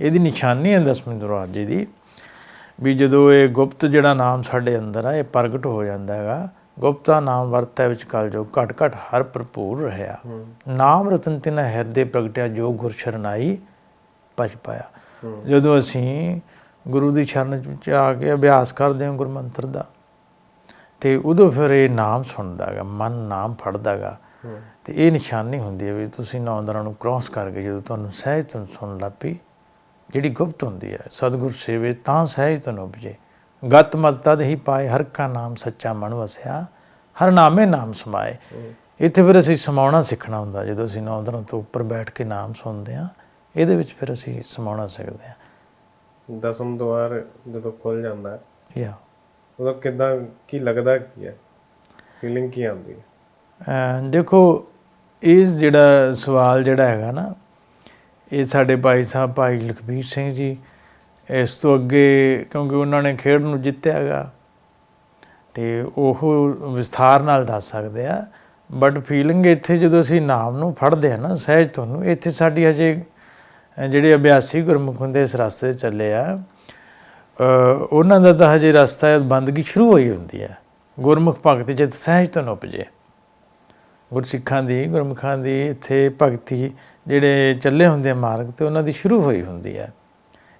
ਇਹਦੀ ਨਿਸ਼ਾਨੀ ਹੈ ਦਸਵੇਂ ਦਰਵਾਜ਼ੇ ਦੀ ਵੀ ਜਦੋਂ ਇਹ ਗੁਪਤ ਜਿਹੜਾ ਨਾਮ ਸਾਡੇ ਅੰਦਰ ਆ ਇਹ ਪ੍ਰਗਟ ਹੋ ਜਾਂਦਾ ਹੈਗਾ ਗੁਪਤਾ ਨਾਮ ਵਰਤੈ ਵਿੱਚ ਕਲ ਜੋ ਘਟ ਘਟ ਹਰ ਭਰਪੂਰ ਰਹਾ। ਨਾਮ ਰਤਨ ਤਿਨ ਹਿਰਦੇ ਪ੍ਰਗਟਿਆ ਜੋ ਗੁਰ ਸ਼ਰਨਾਈ ਪਛ ਪਾਇਆ। ਜਦੋਂ ਅਸੀਂ ਗੁਰੂ ਦੀ ਸ਼ਰਨ ਵਿੱਚ ਆ ਕੇ ਅਭਿਆਸ ਕਰਦੇ ਹਾਂ ਗੁਰਮੰਤਰ ਦਾ ਤੇ ਉਦੋਂ ਫਿਰ ਇਹ ਨਾਮ ਸੁਣਦਾ ਹੈਗਾ ਮਨ ਨਾਮ ਫੜਦਾ ਹੈਗਾ। ਤੇ ਇਹ ਨਿਸ਼ਾਨੀ ਹੁੰਦੀ ਹੈ ਵੀ ਤੁਸੀਂ ਨੌ ਦਰਾਂ ਨੂੰ ਕ੍ਰਾਸ ਕਰਕੇ ਜਦੋਂ ਤੁਹਾਨੂੰ ਸਹਿਜ ਤੋਂ ਸੁਣ ਲੱਪੀ ਜਿਹੜੀ ਗੁਪਤ ਹੁੰਦੀ ਹੈ ਸਤਿਗੁਰ ਸੇਵੇ ਤਾਂ ਸਹਿਜ ਤੋਂ ਉਪਜੇ। ਗਤ ਮਤ ਤਦ ਹੀ ਪਾਏ ਹਰ ਕਾ ਨਾਮ ਸੱਚਾ ਮਨ ਵਸਿਆ ਹਰ ਨਾਮੇ ਨਾਮ ਸਮਾਏ। ਇੱਥੇ ਫਿਰ ਅਸੀਂ ਸਮਾਉਣਾ ਸਿੱਖਣਾ ਹੁੰਦਾ ਜਦੋਂ ਅਸੀਂ ਨੌ ਦਰਾਂ ਤੋਂ ਉੱਪਰ ਬੈਠ ਕੇ ਨਾਮ ਸੁਣਦੇ ਹਾਂ ਇਹਦੇ ਵਿੱਚ ਫਿਰ ਅਸੀਂ ਸਮਾਉਣਾ ਸਿੱਖਦੇ ਹਾਂ। ਦਸਮ ਦੁਆਰ ਜਦੋਂ ਖੁੱਲ ਜਾਂਦਾ ਹੈ, ਯਾ। ਉਦੋਂ ਕਿਦਾਂ ਕੀ ਲੱਗਦਾ ਕੀ ਹੈ? ਫੀਲਿੰਗ ਕੀ ਆਉਂਦੀ ਹੈ? ਦੇਖੋ ਇਹ ਜਿਹੜਾ ਸਵਾਲ ਜਿਹੜਾ ਹੈਗਾ ਨਾ ਇਹ ਸਾਡੇ ਭਾਈ ਸਾਹਿਬ, ਭਾਈ ਲਖਬੀਰ ਸਿੰਘ ਜੀ, ਇਸ ਤੋਂ ਅੱਗੇ ਕਿਉਂਕਿ ਉਹਨਾਂ ਨੇ ਖੇਡ ਨੂੰ ਜਿੱਤਿਆ ਹੈਗਾ ਤੇ ਉਹ ਵਿਸਥਾਰ ਨਾਲ ਦੱਸ ਸਕਦੇ ਆ। ਬਟ ਫੀਲਿੰਗ ਇੱਥੇ ਜਦੋਂ ਅਸੀਂ ਨਾਮ ਨੂੰ ਫੜਦੇ ਆ ਨਾ, ਸਹਿਜ ਤੁਹਾਨੂੰ, ਇੱਥੇ ਸਾਡੀ ਹਜੇ ਜਿਹੜੇ ਅਭਿਆਸੀ ਗੁਰਮੁਖ ਹੁੰਦੇ ਇਸ ਰਸਤੇ ਤੇ ਚੱਲੇ ਆ ਉਹਨਾਂ ਦਾ ਤਾਂ ਹਜੇ ਰਸਤਾ ਬੰਦਗੀ ਸ਼ੁਰੂ ਹੋਈ ਹੁੰਦੀ ਹੈ ਗੁਰਮੁਖ ਭਗਤ ਜਦ ਸਹਿਜ ਤੋਂ ਉਪਜੇ ਗੁਰਸਿੱਖਾਂ ਦੀ, ਗੁਰਮੁਖਾਂ ਦੀ, ਇੱਥੇ ਭਗਤੀ ਜਿਹੜੇ ਚੱਲੇ ਹੁੰਦੇ ਆ ਮਾਰਗ ਤੇ ਉਹਨਾਂ ਦੀ ਸ਼ੁਰੂ ਹੋਈ ਹੁੰਦੀ ਹੈ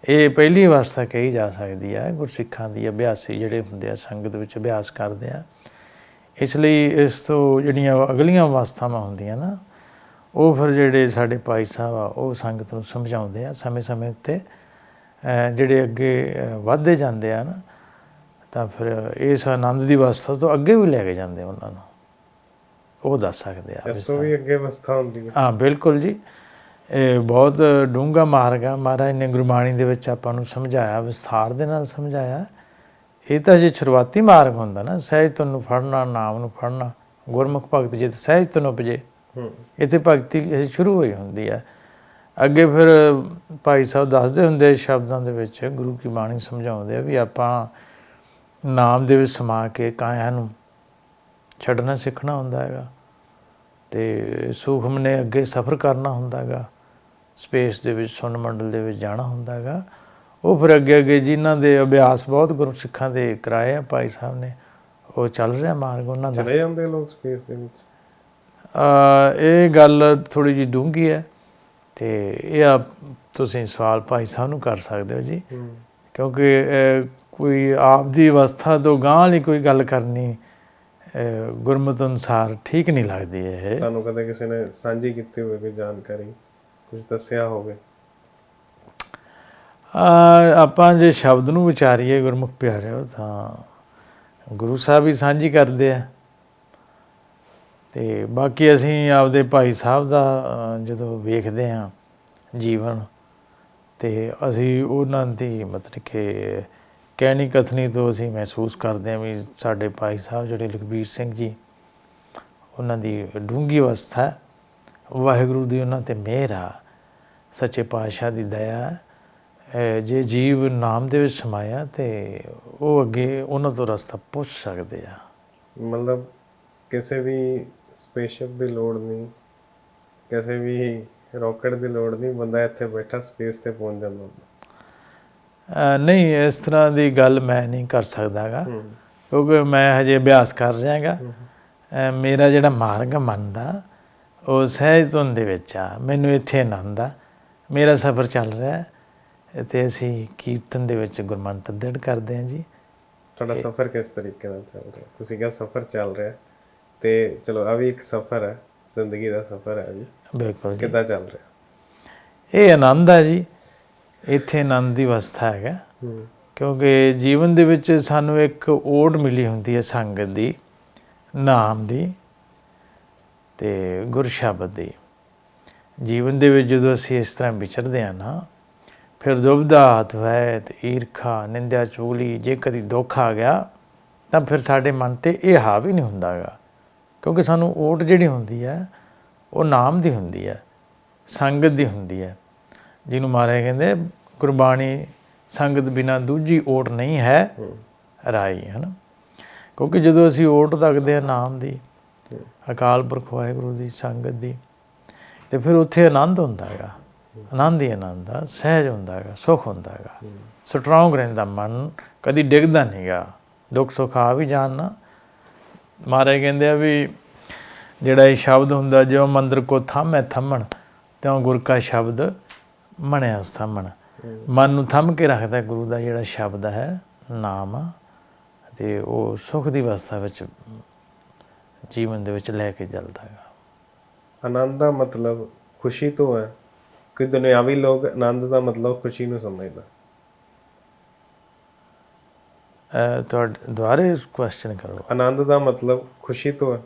ਇਹ ਪਹਿਲੀ ਅਵਸਥਾ ਕਹੀ ਜਾ ਸਕਦੀ ਹੈ ਗੁਰਸਿੱਖਾਂ ਦੀ ਅਭਿਆਸੀ ਜਿਹੜੇ ਹੁੰਦੇ ਆ, ਸੰਗਤ ਵਿੱਚ ਅਭਿਆਸ ਕਰਦੇ ਆ। ਇਸ ਲਈ ਇਸ ਤੋਂ ਜਿਹੜੀਆਂ ਅਗਲੀਆਂ ਅਵਸਥਾਵਾਂ ਹੁੰਦੀਆਂ ਨਾ, ਉਹ ਫਿਰ ਜਿਹੜੇ ਸਾਡੇ ਭਾਈ ਸਾਹਿਬ ਆ, ਉਹ ਸੰਗਤ ਨੂੰ ਸਮਝਾਉਂਦੇ ਆ, ਸਮੇਂ-ਸਮੇਂ ਤੇ ਜਿਹੜੇ ਅੱਗੇ, ਅਹ ਵੱਧਦੇ ਜਾਂਦੇ ਆ ਨਾ, ਤਾਂ ਫਿਰ ਇਸ ਆਨੰਦ ਦੀ ਅਵਸਥਾ ਤੋਂ ਅੱਗੇ ਵੀ ਲੈ ਕੇ ਜਾਂਦੇ ਉਹਨਾਂ ਨੂੰ। ਉਹ ਦੱਸ ਸਕਦੇ ਆ ਇਸ ਤੋਂ ਵੀ ਅੱਗੇ ਅਵਸਥਾ ਹੁੰਦੀ ਹੈ ਹਾਂ ਬਿਲਕੁਲ ਜੀ। ਇਹ ਬਹੁਤ ਡੂੰਘਾ ਮਾਰਗ ਆ। ਮਹਾਰਾਜ ਨੇ ਗੁਰਬਾਣੀ ਦੇ ਵਿੱਚ ਆਪਾਂ ਨੂੰ ਸਮਝਾਇਆ ਵਿਸਥਾਰ ਦੇ ਨਾਲ ਸਮਝਾਇਆ। ਇਹ ਤਾਂ ਜੇ ਸ਼ੁਰੂਆਤੀ ਮਾਰਗ ਹੁੰਦਾ ਨਾ ਸਹਿਜ ਤੁਹਾਨੂੰ ਫੜਨਾ ਨਾਮ ਨੂੰ ਫੜਨਾ ਗੁਰਮੁਖ ਭਗਤ ਜਿਤ ਸਹਿਜ ਤੁਹਾਨੂੰ ਉਪਜੇ ਹੂੰ। ਇੱਥੇ ਭਗਤੀ ਸ਼ੁਰੂ ਹੋਈ ਹੁੰਦੀ ਹੈ ਅੱਗੇ ਫਿਰ ਭਾਈ ਸਾਹਿਬ ਦੱਸਦੇ ਹੁੰਦੇ ਸ਼ਬਦਾਂ ਦੇ ਵਿੱਚ ਗੁਰੂ ਕੀ ਬਾਣੀ ਸਮਝਾਉਂਦੇ ਆ ਵੀ ਆਪਾਂ ਨਾਮ ਦੇ ਵਿੱਚ ਸਮਾ ਕੇ ਕਾਇਆ ਨੂੰ ਛੱਡਣਾ ਸਿੱਖਣਾ ਹੁੰਦਾ ਹੈਗਾ। ਤੇ ਸੂਖਮ ਨੇ ਅੱਗੇ ਸਫ਼ਰ ਕਰਨਾ ਹੁੰਦਾ ਹੈਗਾ। ਸਪੇਸ ਦੇ ਵਿੱਚ ਸੁਨ ਮੰਡਲ ਦੇ ਵਿੱਚ ਜਾਣਾ ਹੁੰਦਾ ਹੈਗਾ। ਉਹ ਫਿਰ ਅੱਗੇ ਅੱਗੇ ਜਿਨ੍ਹਾਂ ਦੇ ਅਭਿਆਸ ਬਹੁਤ ਗੁਰੂ ਸਿੱਖਾਂ ਦੇ ਕਰਾਏ ਆ ਭਾਈ ਸਾਹਿਬ ਨੇ ਉਹ ਚੱਲ ਰਿਹਾ ਮਾਰਗ ਉਹਨਾਂ ਦਾ। ਚਲੇ ਜਾਂਦੇ ਲੋਕ ਸਪੇਸ ਦੇ ਵਿੱਚ? ਅ, ਇਹ ਗੱਲ ਥੋੜੀ ਜਿਹੀ ਡੂੰਘੀ ਹੈ। ਤੇ ਇਹ ਆ ਤੁਸੀਂ ਸਵਾਲ ਭਾਈ ਸਾਹਿਬ ਨੂੰ ਕਰ ਸਕਦੇ ਹੋ ਜੀ। ਕਿਉਂਕਿ ਕੋਈ ਆਪ ਦੀ ਅਵਸਥਾ ਤੋਂ ਗਾਂਹ ਵਾਲੀ ਕੋਈ ਗੱਲ ਕਰਨੀ ਗੁਰਮਤਿ ਅਨੁਸਾਰ ਠੀਕ ਨਹੀਂ ਲੱਗਦੀ ਇਹ। ਤੁਹਾਨੂੰ ਕਦੇ ਕਿਸੇ ਨੇ ਸਾਂਝੀ ਕੀਤੀ ਹੋਵੇ ਕੋਈ ਜਾਣਕਾਰੀ ਕੁਝ ਦੱਸਿਆ ਹੋਵੇ? ਆਪਾਂ ਜੇ ਸ਼ਬਦ ਨੂੰ ਵਿਚਾਰੀਏ ਗੁਰਮੁਖ ਪਿਆਰਿਓ ਤਾਂ ਗੁਰੂ ਸਾਹਿਬ ਹੀ ਸਾਂਝੀ ਕਰਦੇ ਆ। ਤੇ ਬਾਕੀ ਅਸੀਂ ਆਪਦੇ ਭਾਈ ਸਾਹਿਬ ਦਾ ਜਦੋਂ ਵੇਖਦੇ ਆ ਜੀਵਨ ਤੇ ਅਸੀਂ ਉਹਨਾਂ ਦੀ ਮਤਲਬ ਕਿ ਕਹਿਣੀ ਕਥਨੀ ਤੋਂ ਅਸੀਂ ਮਹਿਸੂਸ ਕਰਦੇ ਹਾਂ ਵੀ ਸਾਡੇ ਭਾਈ ਸਾਹਿਬ ਜਿਹੜੇ ਲਖਬੀਰ ਸਿੰਘ ਜੀ, ਉਹਨਾਂ ਦੀ ਡੂੰਘੀ ਅਵਸਥਾ ਵਾਹਿਗੁਰੂ ਦੀ ਉਹਨਾਂ ਤੇ ਮਿਹਰ ਆ। ਸੱਚੇ ਪਾਤਸ਼ਾਹ ਦੀ ਦਇਆ ਜੇ ਜੀਵ ਨਾਮ ਦੇ ਵਿੱਚ ਸਮਾਇਆ ਤੇ ਉਹ ਅੱਗੇ ਉਹਨਾਂ ਤੋਂ ਰਸਤਾ ਪੁੱਛ ਸਕਦੇ ਆ। ਮਤਲਬ ਕਿਸੇ ਵੀ ਸਪੇਸਸ਼ਿਪ ਦੀ ਲੋੜ ਨਹੀਂ, ਕਿਸੇ ਵੀ ਰਾਕਟ ਦੀ ਲੋੜ ਨਹੀਂ, ਬੰਦਾ ਇੱਥੇ ਬੈਠਾ, ਸਪੇਸ ਤੇ ਪਹੁੰਚ ਜਾਂਦਾ। ਹੁੰਦਾ ਨਹੀਂ ਇਸ ਤਰ੍ਹਾਂ ਦੀ ਗੱਲ ਮੈਂ ਨਹੀਂ ਕਰ ਸਕਦਾਗਾ। ਹੂੰ। ਕਿਉਂਕਿ ਮੈਂ ਹਜੇ ਅਭਿਆਸ ਕਰ ਰਿਹਾਗਾ। ਹੂੰ। ਮੇਰਾ ਜਿਹੜਾ ਮਾਰਗ ਆ ਮਨ ਦਾ ਉਹ ਸਹਿਜ ਧੁਨ ਦੇ ਵਿੱਚ ਆ। ਮੈਨੂੰ ਇੱਥੇ ਆਨੰਦ ਆ। ਮੇਰਾ ਸਫ਼ਰ ਚੱਲ ਰਿਹਾ ਹੈ। ਤੇ ਅਸੀਂ ਕੀਰਤਨ ਦੇ ਵਿੱਚ ਗੁਰਮੰਤਰ ਦ੍ਰਿੜ ਕਰਦੇ ਹਾਂ ਜੀ। ਤੁਹਾਡਾ ਸਫ਼ਰ ਕਿਸ ਤਰੀਕੇ ਨਾਲ ਚੱਲ ਰਿਹਾ ਤੁਸੀਂ ਕਿਹਾ ਸਫ਼ਰ ਚੱਲ ਰਿਹਾ ਤੇ ਚਲੋ ਆ ਵੀ ਇੱਕ ਸਫ਼ਰ ਹੈ। ਜ਼ਿੰਦਗੀ ਦਾ ਸਫ਼ਰ ਹੈ ਜੀ। ਬਿਲਕੁਲ ਕਿੱਦਾਂ ਚੱਲ ਰਿਹਾ? ਇਹ ਆਨੰਦ ਆ ਜੀ। ਇੱਥੇ ਆਨੰਦ ਦੀ ਅਵਸਥਾ ਹੈਗਾ। ਕਿਉਂਕਿ ਜੀਵਨ ਦੇ ਵਿੱਚ ਸਾਨੂੰ ਇੱਕ ਓਟ ਮਿਲੀ ਹੁੰਦੀ ਹੈ ਸੰਗਤ ਦੀ ਨਾਮ ਦੀ ਤੇ ਗੁਰ ਸ਼ਬਦ ਦੀ। ਜੀਵਨ ਦੇ ਵਿੱਚ ਜਦੋਂ ਅਸੀਂ ਇਸ ਤਰ੍ਹਾਂ ਵਿਚਰਦੇ ਆ ਨਾ ਫਿਰ ਦੁਬਦਾ ਦਵੈਤ ਈਰਖਾ ਨਿੰਦਿਆ ਚੁਗਲੀ ਜੇ ਕਦੀ ਦੁੱਖ ਆ ਗਿਆ ਤਾਂ ਫਿਰ ਸਾਡੇ ਮਨ ਤੇ ਇਹ ਹਾਵੀ ਨਹੀਂ ਹੁੰਦਾਗਾ ਕਿਉਂਕਿ ਸਾਨੂੰ ਓਟ ਜਿਹੜੀ ਹੁੰਦੀ ਹੈ ਉਹ ਨਾਮ ਦੀ ਹੁੰਦੀ ਹੈ ਸੰਗਤ ਦੀ ਹੁੰਦੀ ਹੈ। ਜਿਹਨੂੰ ਮਾਰੇ ਕਹਿੰਦੇ ਗੁਰਬਾਣੀ ਸੰਗਤ ਬਿਨਾ ਦੂਜੀ ਓਟ ਨਹੀਂ ਹੈ ਰਾਈ ਹੈ ਨਾ ਕਿਉਂਕਿ ਜਦੋਂ ਅਸੀਂ ਓਟ ਤੱਕਦੇ ਆ ਨਾਮ ਦੀ ਅਕਾਲ ਪੁਰਖ ਵਾਹਿਗੁਰੂ ਦੀ ਸੰਗਤ ਦੀ ਤੇ ਫਿਰ ਉੱਥੇ ਆਨੰਦ ਹੁੰਦਾ ਹੈਗਾ। ਆਨੰਦ ਹੀ ਆਨੰਦ ਆ ਸਹਿਜ ਹੁੰਦਾ ਹੈਗਾ ਸੁਖ ਹੁੰਦਾ ਹੈਗਾ। ਸਟਰੋਂਗ ਰਹਿੰਦਾ ਮਨ ਕਦੀ ਡਿੱਗਦਾ ਨਹੀਂਗਾ ਦੁੱਖ ਸੁੱਖ ਆ ਵੀ ਜਾਣ ਨਾ। ਮਹਾਰਾਜ ਕਹਿੰਦੇ ਆ ਵੀ ਜਿਹੜਾ ਇਹ ਸ਼ਬਦ ਹੁੰਦਾ ਜਿਉ ਮੰਦਰ ਕੋ ਥਾਮੈ ਥੰਮਣ ਤਿਉ ਗੁਰ ਕਾ ਸ਼ਬਦ ਮਣਿਆ ਥੰਮਣ ਮਨ ਨੂੰ ਥੰਮ ਕੇ ਰੱਖਦਾ ਗੁਰੂ ਦਾ ਜਿਹੜਾ ਸ਼ਬਦ ਹੈ ਨਾਮ ਆ, ਤੇ ਉਹ ਸੁਖ ਦੀ ਅਵਸਥਾ ਵਿੱਚ ਜੀਵਨ ਦੇ ਵਿੱਚ ਲੈ ਕੇ ਚੱਲਦਾ ਹੈਗਾ। ਆਨੰਦ ਦਾ ਮਤਲਬ ਖੁਸ਼ੀ ਤੋਂ ਹੈ ਕਿ ਦੁਨਿਆਵੀ ਲੋਕ ਆਨੰਦ ਦਾ ਮਤਲਬ ਖੁਸ਼ੀ ਨੂੰ ਸਮਝਦਾ। ਤੁਹਾਡੇ ਦੁਆਰੇ ਕੁਐਸਚਨ ਕਰੋ। ਆਨੰਦ ਦਾ ਮਤਲਬ ਖੁਸ਼ੀ ਤੋਂ ਹੈ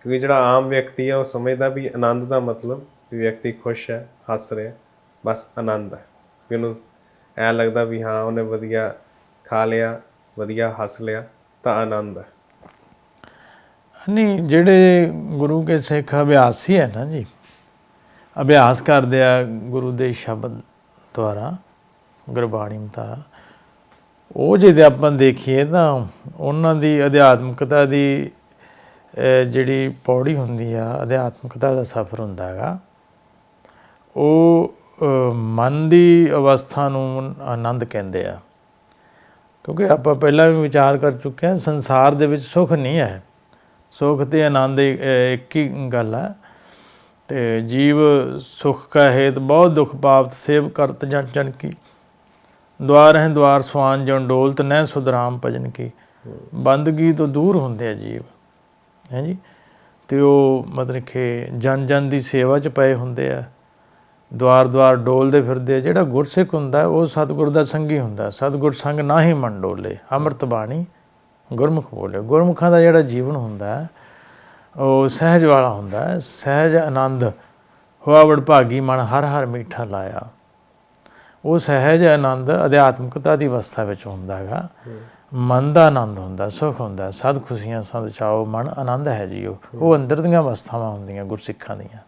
ਕਿਉਂਕਿ ਜਿਹੜਾ ਆਮ ਵਿਅਕਤੀ ਹੈ ਉਹ ਸਮਝਦਾ ਵੀ ਆਨੰਦ ਦਾ ਮਤਲਬ ਵਿਅਕਤੀ ਖੁਸ਼ ਹੈ ਹੱਸ ਰਿਹਾ ਬਸ ਆਨੰਦ ਹੈ। ਵੀ ਉਹਨੂੰ ਐ ਲੱਗਦਾ ਵੀ ਹਾਂ, ਉਹਨੇ ਵਧੀਆ ਖਾ ਲਿਆ, ਵਧੀਆ ਹੱਸ ਲਿਆ, ਤਾਂ ਆਨੰਦ ਹੈ। ਨਹੀਂ, ਜਿਹੜੇ ਗੁਰੂ ਕੇ ਸਿੱਖ ਅਭਿਆਸੀ ਹੈ ਨਾ ਜੀ, ਅਭਿਆਸ ਕਰਦੇ ਆ ਗੁਰੂ ਦੇ ਸ਼ਬਦ ਦੁਆਰਾ, ਗੁਰਬਾਣੀ ਦਾ ਉਹ ਜੇ ਆਪਾਂ ਦੇਖੀਏ ਤਾਂ ਉਹਨਾਂ ਦੀ ਅਧਿਆਤਮਕਤਾ ਦੀ ਜਿਹੜੀ ਪੌੜੀ ਹੁੰਦੀ ਆ, ਅਧਿਆਤਮਕਤਾ ਦਾ ਸਫ਼ਰ ਹੁੰਦਾ ਹੈਗਾ, ਉਹ ਮਨ ਦੀ ਅਵਸਥਾ ਨੂੰ ਆਨੰਦ ਕਹਿੰਦੇ ਆ। ਕਿਉਂਕਿ ਆਪਾਂ ਪਹਿਲਾਂ ਵੀ ਵਿਚਾਰ ਕਰ ਚੁੱਕੇ ਹਾਂ, ਸੰਸਾਰ ਦੇ ਵਿੱਚ ਸੁੱਖ ਨਹੀਂ ਹੈ। ਸੁਖ ਤੇ ਆਨੰਦ ਇੱਕ ਹੀ ਗੱਲ ਆ। ਤੇ ਜੀਵ ਸੁਖ ਕਾ ਹੇਤ ਬਹੁਤ ਦੁਖ ਪਾਪਤ ਸੇਵ ਕਰਤ ਜਨ ਜਨ ਕੀ। ਦਵਾਰ ਹੈ ਦਵਾਰ ਸੁਆਨ ਜਨ ਡੋਲਤ ਨੈ ਸੁਧਰਾਮ ਭਜਨ ਕੀ। ਬੰਦਗੀ ਤੋਂ ਦੂਰ ਹੁੰਦੇ ਆ ਜੀਵ। ਹੈ ਜੀ? ਤੇ ਉਹ ਮਤਲਬ ਕਿ ਜਨ ਜਨ ਦੀ ਸੇਵਾ 'ਚ ਪਏ ਹੁੰਦੇ ਆ। ਦਵਾਰ ਦਵਾਰ ਡੋਲਦੇ ਫਿਰਦੇ ਜਿਹੜਾ ਗੁਰਸਿੱਖ ਹੁੰਦਾ, ਉਹ ਸਤਿਗੁਰ ਦਾ ਸੰਗੀ ਹੁੰਦਾ। ਸਤਿਗੁਰ ਸੰਗ ਨਾ ਹੀ ਮਨ ਡੋਲੇ। ਅੰਮ੍ਰਿਤ ਬਾਣੀ ਗੁਰਮੁਖ ਬੋਲੇ ਗੁਰਮੁਖਾਂ ਦਾ ਜਿਹੜਾ ਜੀਵਨ ਹੁੰਦਾ, ਉਹ ਸਹਿਜ ਵਾਲਾ ਹੁੰਦਾ। ਸਹਿਜ, ਆਨੰਦ ਹੋਆ ਵਡਭਾਗੀ ਮਨ ਹਰ ਹਰ ਮੀਠਾ ਲਾਇਆ। ਉਹ ਸਹਿਜ, ਆਨੰਦ, ਅਧਿਆਤਮਿਕਤਾ ਦੀ ਅਵਸਥਾ ਵਿੱਚ ਹੁੰਦਾ ਹੈਗਾ। ਮਨ ਦਾ ਆਨੰਦ ਹੁੰਦਾ, ਸੁਖ ਹੁੰਦਾ। ਸਦ ਖੁਸ਼ੀਆਂ, ਸਦ ਚਾਓ, ਮਨ ਆਨੰਦ ਹੈ ਜੀ ਉਹ ਉਹ ਅੰਦਰ ਦੀਆਂ ਅਵਸਥਾਵਾਂ ਹੁੰਦੀਆਂ ਗੁਰਸਿੱਖਾਂ ਦੀਆਂ।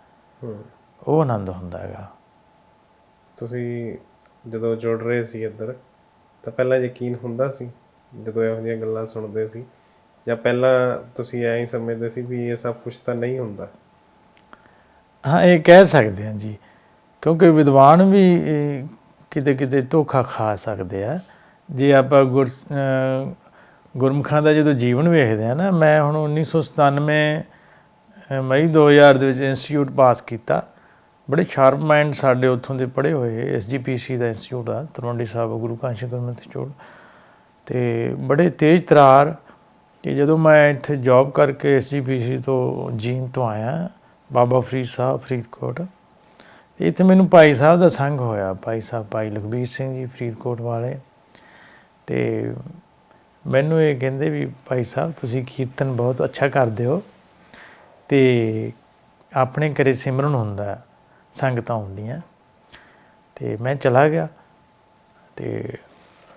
ਉਹ ਆਨੰਦ ਹੁੰਦਾ ਹੈਗਾ। ਤੁਸੀਂ ਜਦੋਂ ਜੁੜ ਰਹੇ ਸੀ ਇੱਧਰ ਤਾਂ ਪਹਿਲਾਂ ਯਕੀਨ ਹੁੰਦਾ ਸੀ ਜਦੋਂ ਇਹੋ ਜਿਹੀਆਂ ਗੱਲਾਂ ਸੁਣਦੇ ਸੀ? ਜਾਂ ਪਹਿਲਾਂ ਤੁਸੀਂ ਐਂ ਹੀ ਸਮਝਦੇ ਸੀ ਵੀ ਇਹ ਸਭ ਕੁਝ ਤਾਂ ਨਹੀਂ ਹੁੰਦਾ? ਹਾਂ ਇਹ ਕਹਿ ਸਕਦੇ ਹਾਂ ਜੀ। ਕਿਉਂਕਿ ਵਿਦਵਾਨ ਵੀ ਕਿਤੇ ਕਿਤੇ ਧੋਖਾ ਖਾ ਸਕਦੇ ਆ। ਜੇ ਆਪਾਂ ਗੁਰ ਗੁਰਮੁਖਾਂ ਦਾ ਜਦੋਂ ਜੀਵਨ ਵੇਖਦੇ ਆ ਨਾ ਮੈਂ ਹੁਣ 1997 ਅਹ ਮਈ 2000 ਦੇ ਵਿੱਚ ਇੰਸਟੀਚਿਊਟ ਪਾਸ ਕੀਤਾ। ਬੜੇ ਸ਼ਾਰਪ ਮਾਈਂਡ ਸਾਡੇ ਉੱਥੋਂ ਦੇ ਪੜ੍ਹੇ ਹੋਏ ਐਸਜੀਪੀਸੀ ਦਾ ਇੰਸਟੀਚਿਊਟ ਆ ਤਲਵੰਡੀ ਸਾਹਿਬ ਗੁਰੂ ਕਾਂਸ਼ੀ ਗੁਰਮਤਿ ਇੰਸਟੀਚਿਊਟ ਤੇ ਬੜੇ ਤੇਜ਼ ਤਰਾਰ ਕਿ ਜਦੋਂ ਮੈਂ ਇੱਥੇ ਜੌਬ ਕਰਕੇ ਐਸਜੀਪੀਸੀ ਤੋਂ ਜੀਨ ਤੋਂ ਆਇਆ ਬਾਬਾ ਫਰੀਦ ਸਾਹਿਬ ਫਰੀਦਕੋਟ ਇੱਥੇ ਮੈਨੂੰ ਭਾਈ ਸਾਹਿਬ ਦਾ ਸੰਗ ਹੋਇਆ। ਭਾਈ ਸਾਹਿਬ ਭਾਈ ਲਖਬੀਰ ਸਿੰਘ ਜੀ ਫਰੀਦਕੋਟ ਵਾਲੇ। ਤੇ ਮੈਨੂੰ ਇਹ ਕਹਿੰਦੇ ਵੀ ਭਾਈ ਸਾਹਿਬ ਤੁਸੀਂ ਕੀਰਤਨ ਬਹੁਤ ਅੱਛਾ ਕਰਦੇ ਹੋ ਤੇ ਆਪਣੇ ਘਰੇ ਸਿਮਰਨ ਹੁੰਦਾ। ਹੈ, ਸੰਗਤਾਂ ਹੁੰਦੀਆਂ। ਤੇ ਮੈਂ ਚਲਾ ਗਿਆ। ਤੇ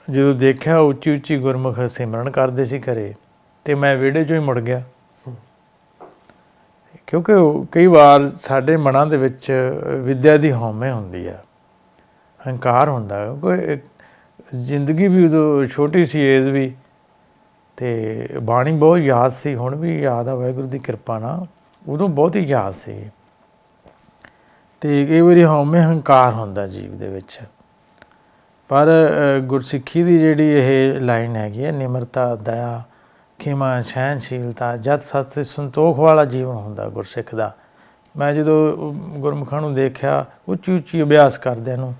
ਜਦੋਂ ਦੇਖਿਆ ਉੱਚੀ ਉੱਚੀ ਗੁਰਮੁਖ ਸਿਮਰਨ ਕਰਦੇ ਸੀ ਘਰੇ, ਤੇ ਮੈਂ ਵਿਹੜੇ 'ਚੋਂ ਹੀ ਮੁੜ ਗਿਆ। ਕਿਉਂਕਿ ਉਹ ਕਈ ਵਾਰ ਸਾਡੇ ਮਨਾਂ ਦੇ ਵਿੱਚ ਵਿਦਿਆ ਦੀ ਹਉਮੈ ਹੁੰਦੀ ਆ, ਹੰਕਾਰ ਹੁੰਦਾ। ਹੈ। ਕੋਈ ਜ਼ਿੰਦਗੀ ਵੀ ਉਦੋਂ ਛੋਟੀ ਸੀ ਏਜ ਵੀ, ਤੇ ਬਾਣੀ ਬਹੁਤ ਯਾਦ ਸੀ। ਹੁਣ ਵੀ ਯਾਦ ਆ, ਵਾਹਿਗੁਰੂ ਦੀ ਕਿਰਪਾ ਨਾਲ। ਉਦੋਂ ਬਹੁਤ ਹੀ ਯਾਦ ਸੀ। ਤੇ ਕਈ ਵਾਰੀ ਹਉਮੈ ਹੰਕਾਰ ਹੁੰਦਾ ਜੀਵ ਦੇ ਵਿੱਚ। ਪਰ ਗੁਰਸਿੱਖੀ ਦੀ ਜਿਹੜੀ ਇਹ ਲਾਈਨ ਹੈਗੀ ਹੈ ਨਿਮਰਤਾ, ਦਇਆ, ਖਿਮਾ ਸਹਿਨਸ਼ੀਲਤਾ ਜਤ, ਸਤ ਤੇ ਸੰਤੋਖ ਵਾਲਾ ਜੀਵਨ ਹੁੰਦਾ ਗੁਰਸਿੱਖ ਦਾ। ਮੈਂ ਜਦੋਂ ਗੁਰਮੁਖਾਂ ਨੂੰ ਦੇਖਿਆ ਉੱਚੀ ਉੱਚੀ ਅਭਿਆਸ ਕਰਦਿਆਂ ਨੂੰ